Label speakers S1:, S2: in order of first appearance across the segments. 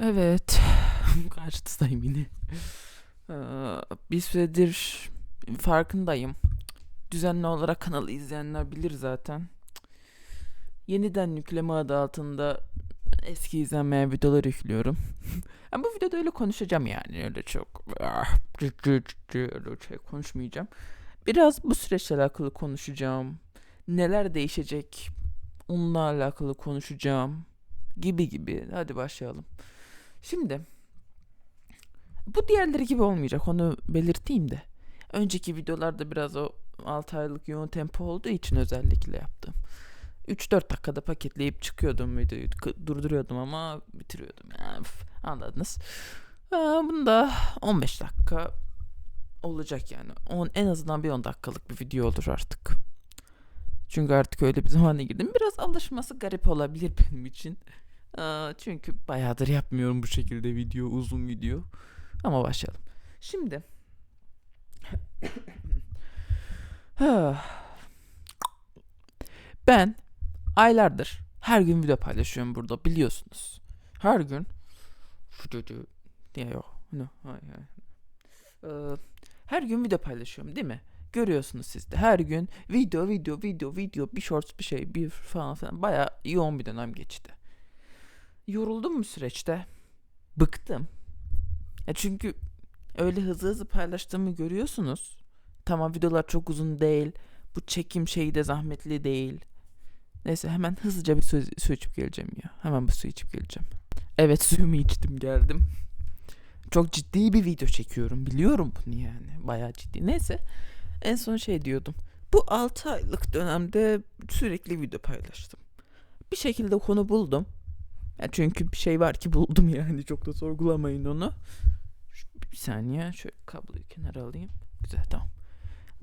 S1: Evet. Karşınızdayım yine. Ee, bir süredir farkındayım. Düzenli olarak kanalı izleyenler bilir zaten. Yeniden yükleme adı altında eski izlenmeyen videolar yüklüyorum. Ama bu videoda öyle konuşacağım yani. Öyle çok ah, öyle şey konuşmayacağım. Biraz bu süreçle alakalı konuşacağım. Neler değişecek? Onunla alakalı konuşacağım. Gibi gibi. Hadi başlayalım. Şimdi bu diğerleri gibi olmayacak onu belirteyim de. Önceki videolarda biraz o 6 aylık yoğun tempo olduğu için özellikle yaptım. 3-4 dakikada paketleyip çıkıyordum videoyu durduruyordum ama bitiriyordum yani anladınız. Bunda 15 dakika olacak yani. On, en azından bir 10 dakikalık bir video olur artık. Çünkü artık öyle bir zamana girdim. Biraz alışması garip olabilir benim için. Çünkü bayağıdır yapmıyorum bu şekilde video, uzun video. Ama başlayalım. Şimdi ben aylardır her gün video paylaşıyorum burada biliyorsunuz. Her gün diye yok. No, hayır, hayır. Ee, her gün video paylaşıyorum değil mi? Görüyorsunuz siz de her gün video video video video bir shorts bir şey bir falan filan baya yoğun bir dönem geçti. Yoruldum mu süreçte? Bıktım. Ya çünkü öyle hızlı hızlı paylaştığımı görüyorsunuz. Tamam videolar çok uzun değil. Bu çekim şeyi de zahmetli değil. Neyse hemen hızlıca bir su, su içip geleceğim ya. Hemen bir su içip geleceğim. Evet suyumu içtim geldim. Çok ciddi bir video çekiyorum. Biliyorum bunu yani. Bayağı ciddi. Neyse. En son şey diyordum. Bu 6 aylık dönemde sürekli video paylaştım. Bir şekilde konu buldum. Ya çünkü bir şey var ki buldum yani. Çok da sorgulamayın onu. Bir saniye. Şöyle kabloyu kenara alayım. Güzel tamam.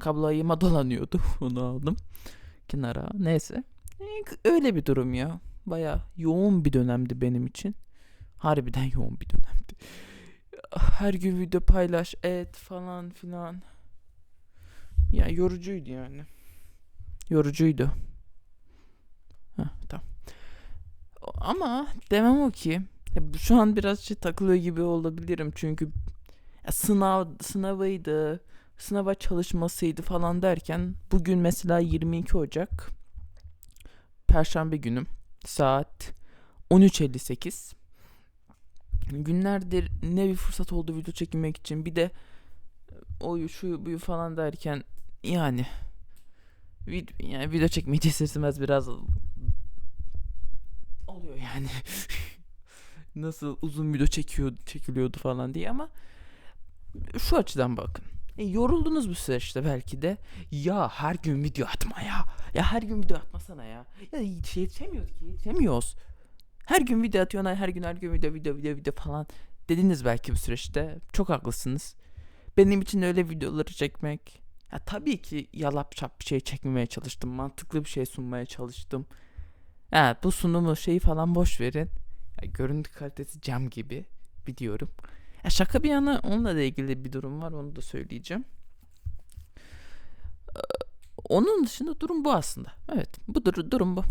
S1: Kablo ayıma dolanıyordu. Onu aldım. Kenara. Neyse. E, Öyle bir durum ya. Baya yoğun bir dönemdi benim için. Harbiden yoğun bir dönemdi. Her gün video paylaş et falan filan. Ya yorucuydu yani. Yorucuydu. Heh, tamam. Ama demem o ki şu an biraz şey takılıyor gibi olabilirim çünkü sınav sınavıydı, sınava çalışmasıydı falan derken bugün mesela 22 Ocak Perşembe günüm saat 13.58 günlerdir ne bir fırsat oldu video çekmek için bir de o şu bu falan derken yani vid yani video çekmeyi isterseniz biraz oluyor yani. Nasıl uzun video çekiyor çekiliyordu falan diye ama şu açıdan bakın. E, yoruldunuz bu süreçte belki de. Ya her gün video atma ya. Ya her gün video atmasana ya. Ya hiç yetişemiyoruz ki yetişemiyoruz. Her gün video atıyorsun her gün her gün video video video video falan. Dediniz belki bu süreçte. Çok haklısınız. Benim için öyle videoları çekmek. Ya tabii ki yalap çap bir şey çekmemeye çalıştım. Mantıklı bir şey sunmaya çalıştım. Ha, bu sunumu şeyi falan boş verin. Ya, görüntü kalitesi cam gibi biliyorum. Ya, şaka bir yana onunla da ilgili bir durum var onu da söyleyeceğim. Ee, Onun dışında durum bu aslında. Evet bu dur- durum bu.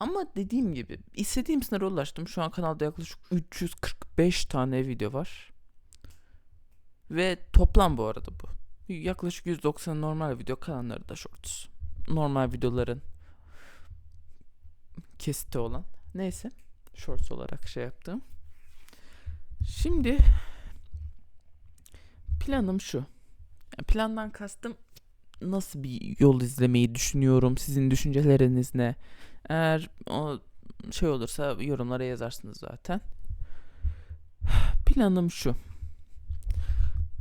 S1: Ama dediğim gibi istediğim sınıra ulaştım. Şu an kanalda yaklaşık 345 tane video var. Ve toplam bu arada bu. Yaklaşık 190 normal video kalanları da shorts. Normal videoların kesiti olan. Neyse. Shorts olarak şey yaptım. Şimdi planım şu. Plandan kastım nasıl bir yol izlemeyi düşünüyorum? Sizin düşünceleriniz ne? Eğer o şey olursa yorumlara yazarsınız zaten. Planım şu.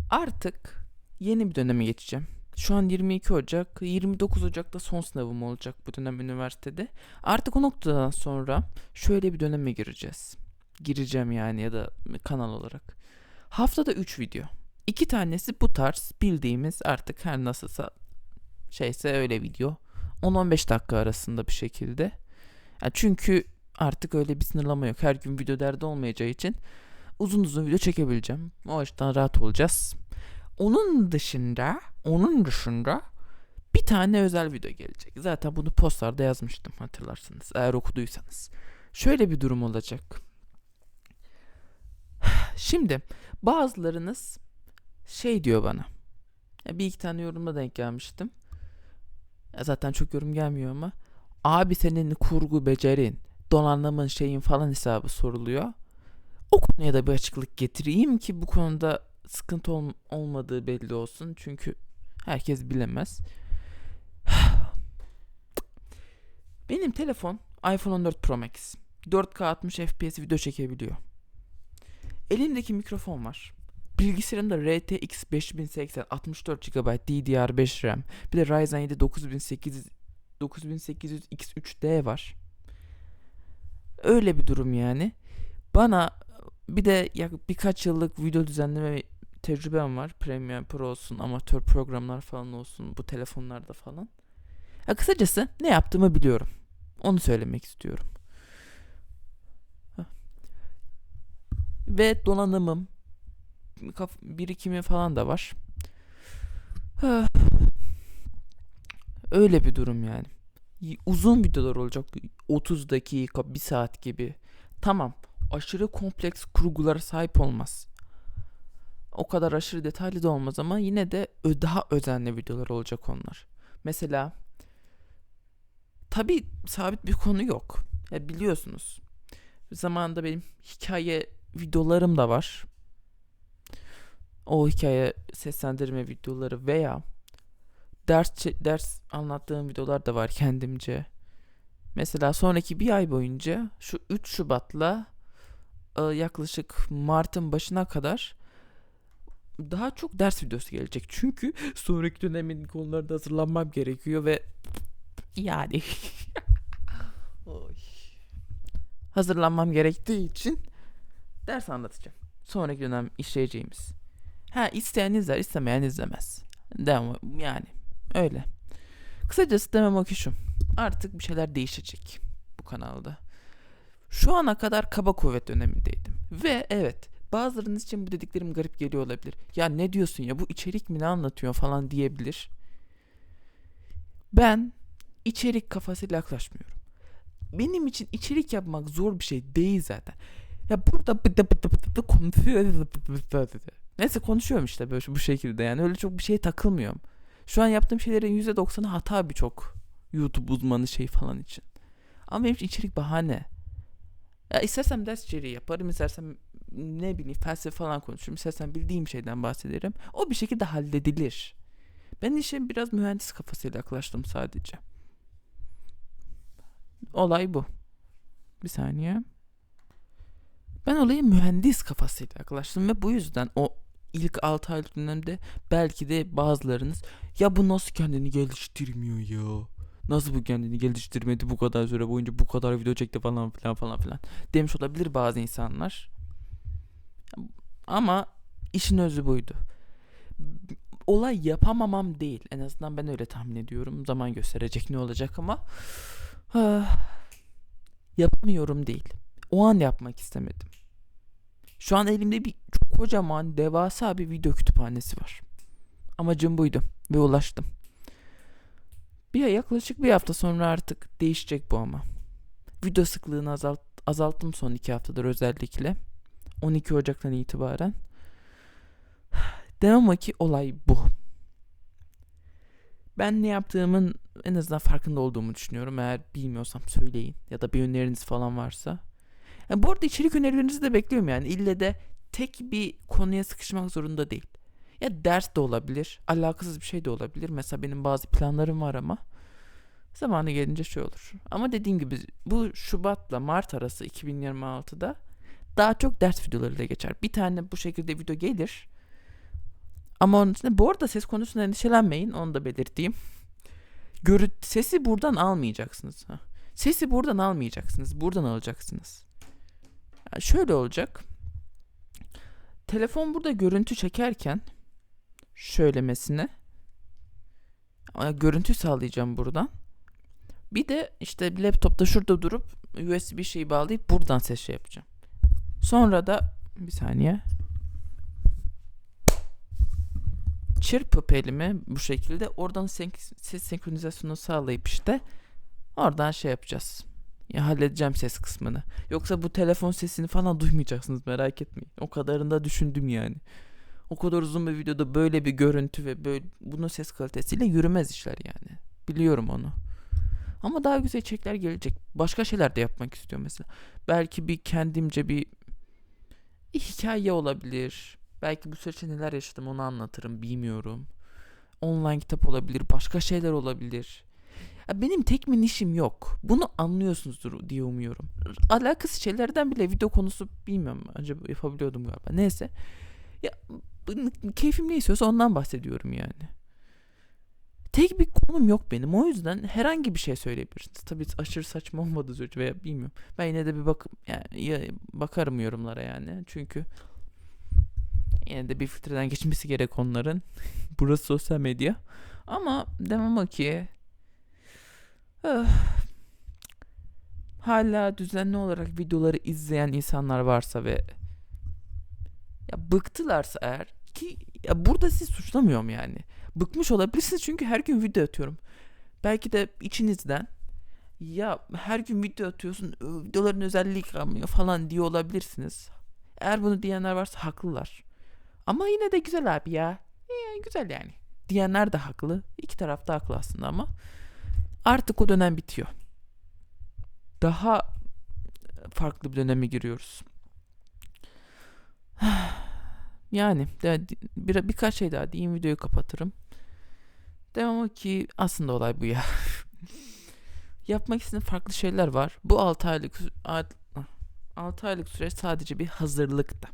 S1: Artık yeni bir döneme geçeceğim. Şu an 22 Ocak, 29 Ocak'ta son sınavım olacak bu dönem üniversitede. Artık o noktadan sonra şöyle bir döneme gireceğiz. Gireceğim yani ya da kanal olarak. Haftada 3 video. İki tanesi bu tarz bildiğimiz artık her nasılsa şeyse öyle video. 10-15 dakika arasında bir şekilde. Ya çünkü artık öyle bir sınırlama yok. Her gün video derdi olmayacağı için uzun uzun video çekebileceğim. O açıdan rahat olacağız. Onun dışında, onun dışında bir tane özel video gelecek. Zaten bunu postlarda yazmıştım hatırlarsınız eğer okuduysanız. Şöyle bir durum olacak. Şimdi bazılarınız şey diyor bana. Bir iki tane yorumda denk gelmiştim. Zaten çok yorum gelmiyor ama. Abi senin kurgu becerin, donanımın şeyin falan hesabı soruluyor. O konuya da bir açıklık getireyim ki bu konuda sıkıntı ol- olmadığı belli olsun. Çünkü herkes bilemez. Benim telefon iPhone 14 Pro Max. 4K 60 FPS video çekebiliyor. Elimdeki mikrofon var. Bilgisayarımda RTX 5080 64 GB DDR5 RAM bir de Ryzen 7 9800 9800 X3D var. Öyle bir durum yani. Bana bir de birkaç yıllık video düzenleme tecrübem var. Premiere Pro olsun, amatör programlar falan olsun bu telefonlarda falan. Ya kısacası ne yaptığımı biliyorum. Onu söylemek istiyorum. Ve donanımım, birikimi falan da var. Öyle bir durum yani. Uzun videolar olacak. 30 dakika, 1 saat gibi. Tamam. Aşırı kompleks kurgulara sahip olmaz. O kadar aşırı detaylı da olmaz ama yine de daha özenli videolar olacak onlar. Mesela tabi sabit bir konu yok. Ya biliyorsunuz. Zamanında benim hikaye videolarım da var. O hikaye seslendirme videoları veya ders ders anlattığım videolar da var kendimce. Mesela sonraki bir ay boyunca şu 3 Şubat'la yaklaşık Mart'ın başına kadar daha çok ders videosu gelecek. Çünkü sonraki dönemin konularda hazırlanmam gerekiyor ve yani hazırlanmam gerektiği için ders anlatacağım. Sonraki dönem işleyeceğimiz. Ha isteyen izler, istemeyen izlemez. Devam yani öyle. Kısacası demem o ki şu. Artık bir şeyler değişecek bu kanalda. Şu ana kadar kaba kuvvet dönemindeydim. Ve evet bazılarınız için bu dediklerim garip geliyor olabilir. Ya ne diyorsun ya bu içerik mi ne anlatıyor falan diyebilir. Ben içerik kafasıyla yaklaşmıyorum. Benim için içerik yapmak zor bir şey değil zaten. Ya burada bıdı bıdı bıdı konuşuyor. Neyse konuşuyorum işte böyle bu şekilde yani öyle çok bir şeye takılmıyorum. Şu an yaptığım şeylerin %90'ı hata birçok YouTube uzmanı şey falan için. Ama benim için içerik bahane. Ya istersem ders içeriği yaparım, istersem ne bileyim felsefe falan konuşurum, istersem bildiğim şeyden bahsederim. O bir şekilde halledilir. Ben işe biraz mühendis kafasıyla yaklaştım sadece. Olay bu. Bir saniye. Ben olaya mühendis kafasıyla yaklaştım ve bu yüzden o ilk 6 aylık dönemde belki de bazılarınız ya bu nasıl kendini geliştirmiyor ya? Nasıl bu kendini geliştirmedi bu kadar süre boyunca bu kadar video çekti falan filan falan filan demiş olabilir bazı insanlar. Ama işin özü buydu. Olay yapamamam değil. En azından ben öyle tahmin ediyorum. Zaman gösterecek ne olacak ama ah, yapamıyorum değil. O an yapmak istemedim. Şu an elimde bir çok kocaman devasa bir video kütüphanesi var. Amacım buydu ve ulaştım. Bir yaklaşık bir hafta sonra artık değişecek bu ama. Video sıklığını azalt, azalttım son iki haftadır özellikle. 12 Ocak'tan itibaren. Devam ki olay bu. Ben ne yaptığımın en azından farkında olduğumu düşünüyorum. Eğer bilmiyorsam söyleyin. Ya da bir öneriniz falan varsa. Yani bu arada içerik önerilerinizi de bekliyorum yani. İlle de tek bir konuya sıkışmak zorunda değil. Ya ders de olabilir. Alakasız bir şey de olabilir. Mesela benim bazı planlarım var ama. Zamanı gelince şey olur. Ama dediğim gibi bu Şubat'la Mart arası 2026'da daha çok ders videolarıyla geçer. Bir tane bu şekilde video gelir. Ama onun için bu arada ses konusunda endişelenmeyin. Onu da belirteyim. Görü sesi buradan almayacaksınız. Ha. Sesi buradan almayacaksınız. Buradan alacaksınız. Yani şöyle olacak. Telefon burada görüntü çekerken şöylemesine görüntü sağlayacağım buradan. Bir de işte laptopta şurada durup USB şeyi bağlayıp buradan ses şey yapacağım. Sonra da bir saniye çırpıp elimi bu şekilde oradan ses senkronizasyonu sağlayıp işte oradan şey yapacağız. Ya halledeceğim ses kısmını. Yoksa bu telefon sesini falan duymayacaksınız merak etmeyin. O kadarını da düşündüm yani. O kadar uzun bir videoda böyle bir görüntü ve böyle bunun ses kalitesiyle yürümez işler yani. Biliyorum onu. Ama daha güzel içerikler gelecek. Başka şeyler de yapmak istiyorum mesela. Belki bir kendimce bir, bir hikaye olabilir. Belki bu süreçte neler yaşadım onu anlatırım bilmiyorum. Online kitap olabilir, başka şeyler olabilir. Ya benim tek bir nişim yok. Bunu anlıyorsunuzdur diye umuyorum. Alakası şeylerden bile video konusu bilmiyorum. Acaba yapabiliyordum galiba. Neyse. Ya keyfim ne istiyorsa ondan bahsediyorum yani. Tek bir konum yok benim. O yüzden herhangi bir şey söyleyebilirsiniz. Tabii aşırı saçma olmadığı sürece veya bilmiyorum. Ben yine de bir bak yani ya- bakarım yorumlara yani. Çünkü yine de bir filtreden geçmesi gerek onların. Burası sosyal medya. Ama demem o ki hala düzenli olarak videoları izleyen insanlar varsa ve ya bıktılarsa eğer ki ya burada sizi suçlamıyorum yani. Bıkmış olabilirsiniz çünkü her gün video atıyorum. Belki de içinizden ya her gün video atıyorsun ö, videoların özelliği kalmıyor falan diye olabilirsiniz. Eğer bunu diyenler varsa haklılar. Ama yine de güzel abi ya. E, güzel yani. Diyenler de haklı. İki taraf da haklı aslında ama artık o dönem bitiyor. Daha farklı bir döneme giriyoruz. Yani bir, birkaç şey daha diyeyim videoyu kapatırım. Demem o ki aslında olay bu ya. Yapmak istediğim farklı şeyler var. Bu 6 aylık 6 aylık süreç sadece bir hazırlıktı.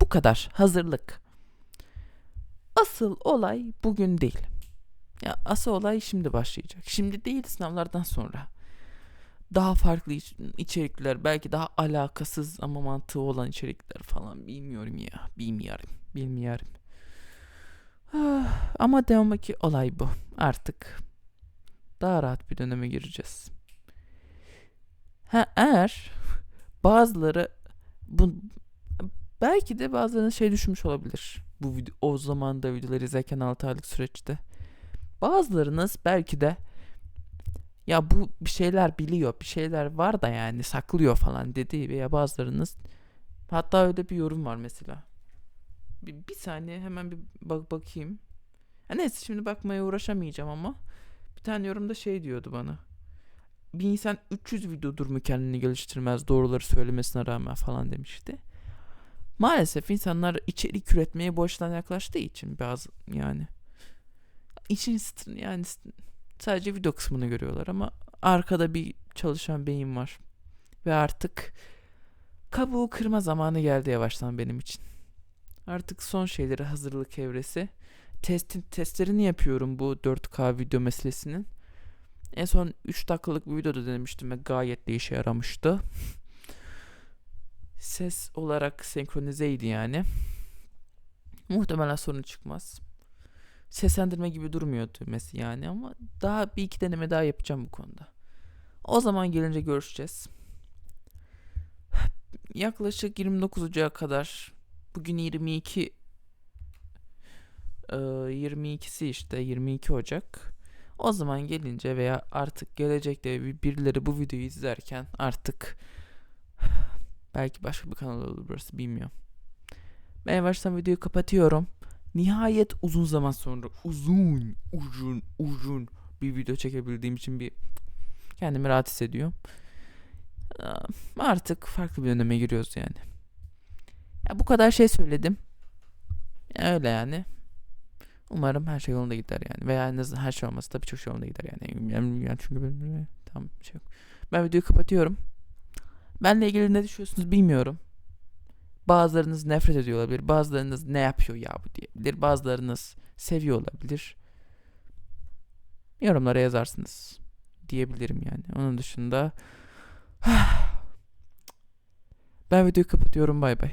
S1: Bu kadar hazırlık. Asıl olay bugün değil. Ya asıl olay şimdi başlayacak. Şimdi değil sınavlardan sonra. Daha farklı iç- içerikler, belki daha alakasız ama mantığı olan içerikler falan bilmiyorum ya. Bilmiyorum. Bilmiyorum. Ah, Ama devam ki olay bu. Artık daha rahat bir döneme gireceğiz. Ha eğer bazıları bu belki de bazılarının şey düşünmüş olabilir. Bu video, o zaman da videoları izlerken 6 aylık süreçte. Bazılarınız belki de ya bu bir şeyler biliyor, bir şeyler var da yani saklıyor falan dedi veya bazılarınız hatta öyle bir yorum var mesela. Bir, bir saniye hemen bir bak bakayım. Ha neyse şimdi bakmaya uğraşamayacağım ama bir tane yorumda şey diyordu bana. Bir insan 300 videodur mu kendini geliştirmez doğruları söylemesine rağmen falan demişti. Maalesef insanlar içerik üretmeye açıdan yaklaştığı için bazı yani için yani sadece video kısmını görüyorlar ama arkada bir çalışan beyin var. Ve artık kabuğu kırma zamanı geldi yavaştan benim için. Artık son şeyleri hazırlık evresi. Testin testlerini yapıyorum bu 4K video meselesinin. En son 3 dakikalık bir videoda denemiştim ve gayet de işe yaramıştı. Ses olarak senkronizeydi yani. Muhtemelen sorun çıkmaz. Seslendirme gibi durmuyordu mesela yani ama daha bir iki deneme daha yapacağım bu konuda. O zaman gelince görüşeceğiz. Yaklaşık 29 Ocak'a kadar bugün 22 e, 22'si işte 22 Ocak. O zaman gelince veya artık gelecekte bir- birileri bu videoyu izlerken artık belki başka bir kanal olur burası bilmiyorum. Ben yavaştan videoyu kapatıyorum. Nihayet uzun zaman sonra uzun uzun uzun bir video çekebildiğim için bir kendimi rahat hissediyorum. Artık farklı bir döneme giriyoruz yani. Ya bu kadar şey söyledim. Öyle yani. Umarım her şey yolunda gider yani. Veya en azından her şey olmasa da birçok şey yolunda gider yani. yani, yani çünkü tamam bir şey yok. Ben videoyu kapatıyorum. Benle ilgili ne düşünüyorsunuz bilmiyorum. Bazılarınız nefret ediyor olabilir. Bazılarınız ne yapıyor ya bu diyebilir. Bazılarınız seviyor olabilir. Yorumlara yazarsınız. Diyebilirim yani. Onun dışında ben videoyu kapatıyorum. Bay bay.